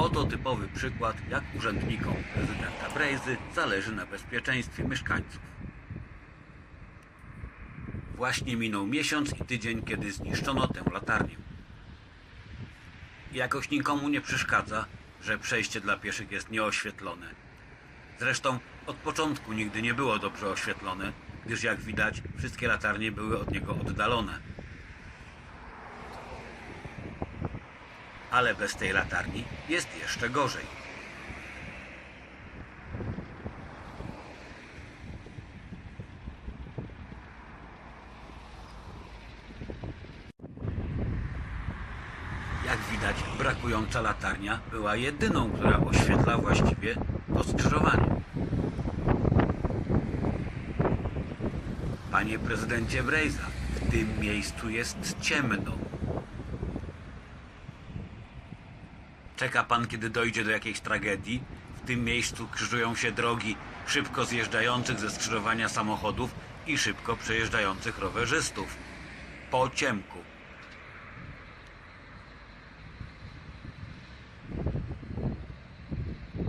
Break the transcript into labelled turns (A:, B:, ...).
A: Oto typowy przykład, jak urzędnikom prezydenta Brejzy zależy na bezpieczeństwie mieszkańców. Właśnie minął miesiąc i tydzień, kiedy zniszczono tę latarnię. Jakoś nikomu nie przeszkadza, że przejście dla pieszych jest nieoświetlone. Zresztą od początku nigdy nie było dobrze oświetlone, gdyż jak widać wszystkie latarnie były od niego oddalone. Ale bez tej latarni jest jeszcze gorzej. Jak widać, brakująca latarnia była jedyną, która oświetla właściwie to skrzyżowanie. Panie prezydencie Brejza, w tym miejscu jest ciemno. Czeka pan, kiedy dojdzie do jakiejś tragedii? W tym miejscu krzyżują się drogi szybko zjeżdżających ze skrzyżowania samochodów i szybko przejeżdżających rowerzystów. Po ciemku.